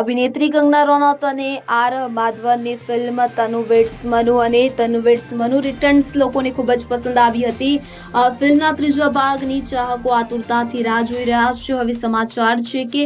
અભિનેત્રી કંગના રનૌત અને આર માધવનની ફિલ્મ તનુ વેટ્સ મનુ અને તનુ વેટ્સ મનુ રિટર્ન્સ લોકોને ખૂબ જ પસંદ આવી હતી. ફિલ્મના ત્રીજા ભાગની ચાહકો આતુરતાથી રાહ જોઈ રહ્યા છે. હવે સમાચાર છે કે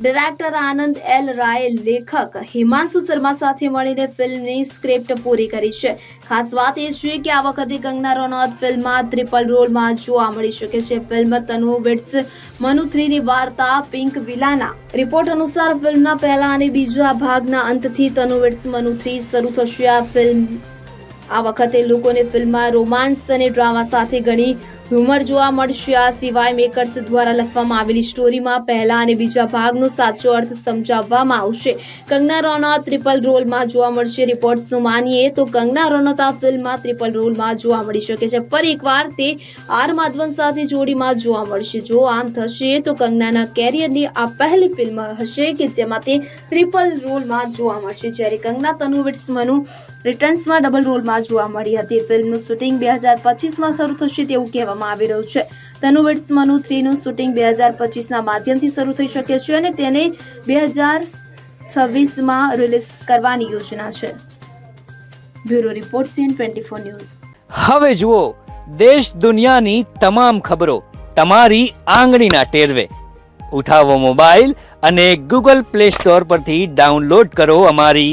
ડિરેક્ટર આનંદ એલ રાય લેખક હિમાંશુ શર્મા સાથે મળીને ફિલ્મની સ્ક્રિપ્ટ પૂરી કરી છે. ખાસ વાત એ છે કે આ વખતે કંગના રનૌત ફિલ્મમાં ટ્રિપલ રોલમાં જોવા મળી શકે છે. ફિલ્મ તનુ વિટ્સ, મનુ થ્રીની વાર્તા, પિંક વિલાના. રિપોર્ટ અનુસાર ફિલ્મના પહેલા અને બીજા ભાગના અંતથી તનુ વિટ્સ, મનુ થ્રી શરૂ થશે આ ફિલ્મ. આ વખતે લોકોને ફિલ્મમાં રોમાન્સ અને ડ્રામા સાથે ઘણી હ્યુમર જોવા મળશે. આ સિવાય મેકર્સ દ્વારા લખવામાં આવેલી સ્ટોરીમાં પહેલા અને બીજા ભાગનો સાચો અર્થ સમજાવવામાં આવશે. કંગના રનૌત ટ્રિપલ રોલમાં જોવા મળશે. રિપોર્ટ્સનું માનીએ તો કંગના રનૌત આ ફિલ્મમાં ટ્રિપલ રોલમાં જોવા મળી શકે છે. પર એકવાર તે આર માધવન સાથે જોડીમાં જોવા મળશે. જો આમ થશે તો કંગનાના કેરિયરની આ પહેલી ફિલ્મ હશે કે જેમાં તે ટ્રિપલ રોલમાં જોવા મળશે. જ્યારે કંગના તનુવિટ્સમનું વિટ્સ, મનુ રિટર્ન્સમાં ડબલ રોલમાં જોવા મળી હતી. ફિલ્મનું શૂટિંગ બે હજાર પચીસમાં શરૂ થશે તેવું કહેવામાં આવી રહ્યું છે. તનુ વિટ્સ મનુ થ્રીનું શૂટિંગ બે હજાર પચીસના માધ્યમથી શરૂ થઈ શકે છે અને તેને બે હજાર છવ્વીસમાં રિલીઝ કરવાની યોજના છે. Bureau report CN twenty four news. હવે જુઓ, દેશ દુનિયાની તમામ ખબરો તમારી આંગળીના ટેરવે. ઉઠાવો મોબાઈલ અને ગૂગલ પ્લે સ્ટોર પરથી ડાઉનલોડ કરો અમારી